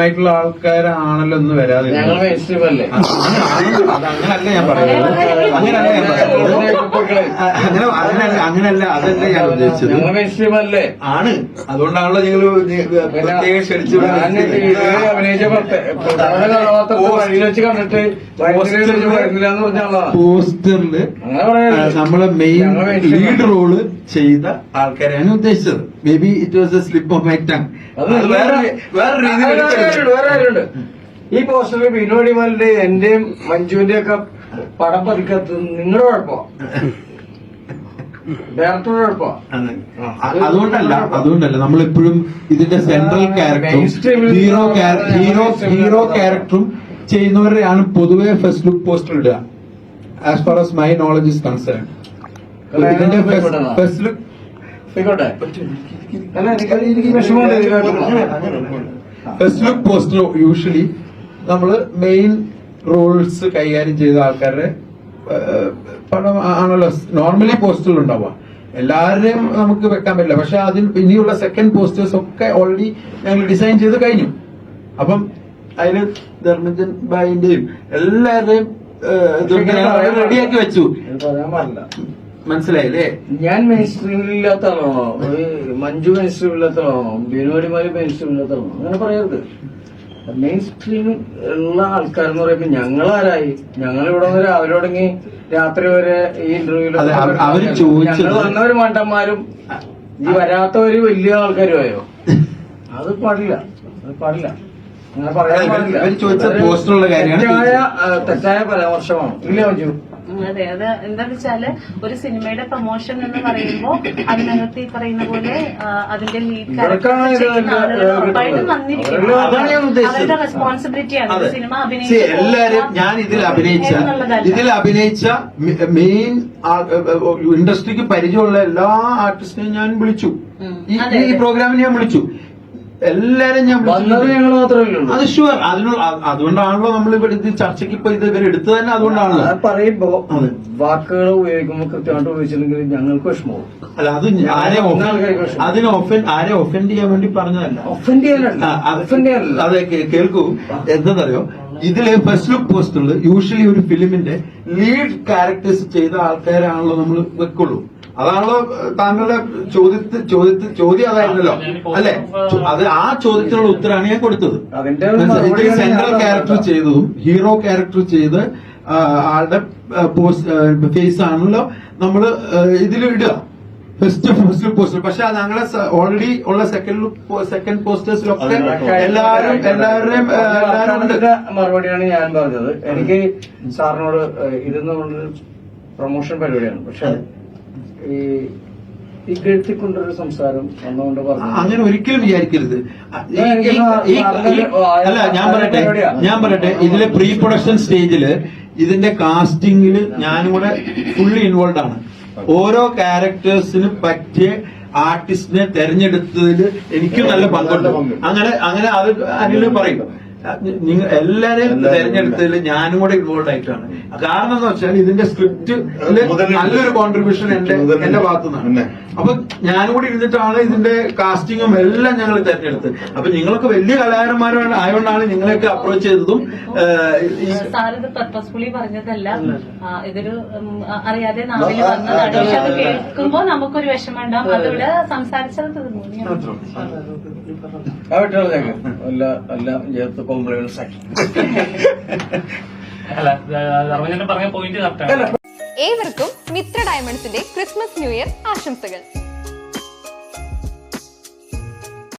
ആയിട്ടുള്ള ആൾക്കാരാണല്ലോ ഒന്ന് വരാതെ ഞങ്ങൾ mainstream അല്ലേ അങ്ങനല്ല ഞാൻ പറയുന്നത്. അങ്ങനല്ല ഞാൻ പറയുന്നത്. അങ്ങനെ അങ്ങനല്ല അങ്ങനല്ല അതല്ല ഞാൻ ഉദ്ദേശിച്ചത്. ആണ്. അതുകൊണ്ടാണല്ലോ നിങ്ങൾ പ്രത്യേകം ക്ഷണിച്ചു പോസ്റ്ററിൽ. നമ്മളെ മെയിൻ ലീഡ് റോൾ ചെയ്ത ആൾക്കാരെയാണ് ഉദ്ദേശിച്ചത്. Maybe it was a slip of my tongue വേറെ വേറെ രീതിയിൽ വേറെ ആരുണ്ട്? ഈ പോസ്റ്ററിൽ ബിനോടിമാലിന്റെ എന്റെയും മഞ്ജുവിന്റെ ഒക്കെ പടം പതിക്കത്ത് നിങ്ങളുടെ കുഴപ്പമോ? ഡയറക്ടറുടെ അതുകൊണ്ടല്ല അതുകൊണ്ടല്ല. നമ്മളിപ്പോഴും ഇതിന്റെ സെൻട്രൽ ക്യാരക്ടറും ഹീറോ ഹീറോ ഹീറോ ക്യാരക്ടറും ചെയ്യുന്നവരെയാണ് പൊതുവെ ഫസ്റ്റ് ലുക്ക് പോസ്റ്റർ ഇടുക. As far as my knowledge is concern ഇതിന്റെ ഫസ്റ്റ് ലുക്ക് ആയിക്കോട്ടെ അല്ല എനിക്ക് വിഷമമുണ്ട് കേട്ടപ്പോൾ. പോസ്റ്റർ യൂഷ്വലി നമ്മൾ മെയിൻ റോൾസ് കൈകാര്യം ചെയ്ത ആൾക്കാരുടെ പണം പടം ആണല്ലോ. നോർമലി പോസ്റ്ററിൽ ഉണ്ടാവുക. എല്ലാവരുടെയും നമുക്ക് വെക്കാൻ പറ്റില്ല. പക്ഷെ അതിൽ ഇനിയുള്ള സെക്കൻഡ് പോസ്റ്റേഴ്സ് ഒക്കെ ഓൾറെഡി ഞങ്ങൾ ഡിസൈൻ ചെയ്ത് കഴിഞ്ഞു. അപ്പം അതിന് ധർമ്മജൻ ബായിന്റെയും എല്ലാവരുടെയും റെഡിയാക്കി വെച്ചു. പറയാൻ പാടില്ല. മനസ്സിലായില്ലേ? ഞാൻ മെയിൻ ആളാണോ ഈ മഞ്ജു മെയിൻ സ്ട്രീമിൽ ഇല്ലാത്ത ആളാണോ ബിനുവാടിമാര് മെയിൻ ആളാണോ അങ്ങനെ പറയരുത്. മെയിൻ സ്ട്രീമിൽ ഉള്ള ആൾക്കാരെന്ന് പറയുമ്പോ ഞങ്ങളാരായി? ഞങ്ങൾ ഇവിടെ നിന്ന് രാവിലെ രാത്രി വരെ ഈ ഇന്റർവ്യൂ അതെ, അവർ ചോദിച്ചത് ഞങ്ങൾ വന്നവര് മണ്ടന്മാരും ഈ വരാത്തവര് വലിയ ആൾക്കാരുമായോ അത് പാടില്ല. അത് പാടില്ല. അങ്ങനെ പറയാൻ പാടില്ല. തെറ്റായ പരാമർശമാണ്. ഇല്ല മഞ്ജു? അതെ അത് എന്താ വെച്ചാൽ ഒരു സിനിമയുടെ പ്രൊമോഷൻ എന്ന് പറയുമ്പോ അതിനകത്ത് ഈ പറയുന്ന പോലെ അതിന്റെ ലീഡ് ഉറപ്പായിട്ടും ഉദ്ദേശിച്ചത്. അവരുടെ റെസ്പോൺസിബിലിറ്റിയാണ്. സിനിമ എല്ലാരും ഞാൻ ഇതിൽ അഭിനയിച്ച ഇതിൽ അഭിനയിച്ച മെയിൻ ഇൻഡസ്ട്രിക്ക് പരിചയമുള്ള എല്ലാ ആർട്ടിസ്റ്റിനെയും ഞാൻ വിളിച്ചു. ഈ. പ്രോഗ്രാമിന് ഞാൻ വിളിച്ചു. എല്ലാരും ഞാൻ വന്നത് വിളിച്ചു ഞങ്ങൾ മാത്രമേ ഉള്ളൂ. അത് ഷുവർ അതിനുള്ള അത് അതുകൊണ്ടാണല്ലോ നമ്മൾ ഇവിടെ ഇത് ചർച്ചയ്ക്ക് ഇപ്പൊ ഇത് ഇവർ എടുത്തു തന്നെ അതുകൊണ്ടാണല്ലോ അത് പറയുമ്പോ വാക്കുകൾ ഉപയോഗിക്കുമ്പോൾ കൃത്യമായിട്ട് ഉപയോഗിച്ചിട്ടുണ്ടെങ്കിൽ ഞങ്ങൾക്ക് വിഷമവും അല്ല അത് ആരെ അതിനെ ഒഫൻ ആരെ ഒഫൻഡ് ചെയ്യാൻ വേണ്ടി പറഞ്ഞതല്ല. ഒഫൻഡ് ചെയ്യാനല്ല. ഒഫൻഡ് ചെയ്യാനല്ല. അതെ കേൾക്കൂ. എന്താണെന്നറിയോ ഇതിലെ ഫസ്റ്റ് ലുക്ക് പോസ്റ്ററിൽ യൂഷ്വലി ഒരു ഫിലിമിന്റെ ലീഡ് ക്യാരക്ടേഴ്സ് ചെയ്ത ആൾക്കാരാണല്ലോ നമ്മൾ വെക്കുള്ളൂ. അതാണല്ലോ താങ്കളുടെ ചോദ്യത്തിൽ ചോദ്യത്തിൽ ചോദ്യം അതായിരുന്നല്ലോ? അല്ലെ? അത് ആ ചോദ്യത്തിനുള്ള ഉത്തരമാണ് ഞാൻ കൊടുത്തത്. Central character. ചെയ്തതും ഹീറോ ക്യാരക്ടർ ചെയ്ത് ആളുടെ ഫേസ് ആണല്ലോ നമ്മൾ ഇതിൽ ഇടുക. ഫസ്റ്റ് ഫസ്റ്റ് പോസ്റ്റർ പക്ഷെ അത് ഞങ്ങളെ ഓൾറെഡി ഉള്ള സെക്കൻഡ് സെക്കൻഡ് പോസ്റ്റേഴ്സിലൊക്കെ എല്ലാവരും എല്ലാവരുടെയും എല്ലാവരും മറുപടിയാണ് ഞാൻ പറഞ്ഞത്. എനിക്ക് സാറിനോട് ഇതെന്ന് പറഞ്ഞൊരു പ്രൊമോഷൻ പരിപാടിയാണ്. പക്ഷെ ഈ സംസാരം വന്നുകൊണ്ട് പറഞ്ഞു. അങ്ങനെ ഒരിക്കലും വിചാരിക്കരുത്. അല്ല ഞാൻ പറയട്ടെ ഞാൻ പറയട്ടെ ഇതിലെ പ്രീ പ്രൊഡക്ഷൻ സ്റ്റേജിൽ ഇതിന്റെ കാസ്റ്റിംഗിൽ ഞാനും കൂടെ ഫുള്ളി ഇൻവോൾവ് ആണ്. ഓരോ ക്യാരക്ടേഴ്സിന് പറ്റിയ ആർട്ടിസ്റ്റിനെ തെരഞ്ഞെടുത്തതിൽ എനിക്ക് നല്ല പങ്കുണ്ട്. അങ്ങനെ അങ്ങനെ അത് അനിൽ പറയും. നിങ്ങൾ എല്ലാരെയും തെരഞ്ഞെടുത്തതിൽ ഞാനും കൂടെ ഇൻവോൾവ് ആയിട്ടാണ്. കാരണം എന്ന് വെച്ചാൽ ഇതിന്റെ സ്ക്രിപ്റ്റ് നല്ലൊരു കോൺട്രിബ്യൂഷൻ എന്റെ എന്റെ ഭാഗത്തു നിന്നാണ് അപ്പൊ ഞാനും കൂടി ഇരുന്നിട്ടാണ് ഇതിന്റെ കാസ്റ്റിങ്ങും എല്ലാം ഞങ്ങൾ തെരഞ്ഞെടുത്തത്. അപ്പൊ നിങ്ങളൊക്കെ വലിയ കലാകാരന്മാരാണ് ആയതുകൊണ്ടാണ് നിങ്ങളെയൊക്കെ അപ്രോച്ച് ചെയ്തതും സാറിത് പർപ്പസ്ഫുള്ളി പറഞ്ഞതല്ല. ഇതൊരു അറിയാതെ നാവിൽ വന്നതാണ് പക്ഷെ അത് കേൾക്കുമ്പോ നമുക്കൊരു വിഷമം ഉണ്ടാവും അതിവിടെ സംസാരിച്ചത് തീർന്നു. കോംപ്ലിമെന്റ്സ് ആക്കി അല്ല പറഞ്ഞ പോയിന്റ് ഏവർക്കും മിത്ര ഡയമണ്ട്സിന്റെ ക്രിസ്മസ് ന്യൂ ഇയർ ആശംസകൾ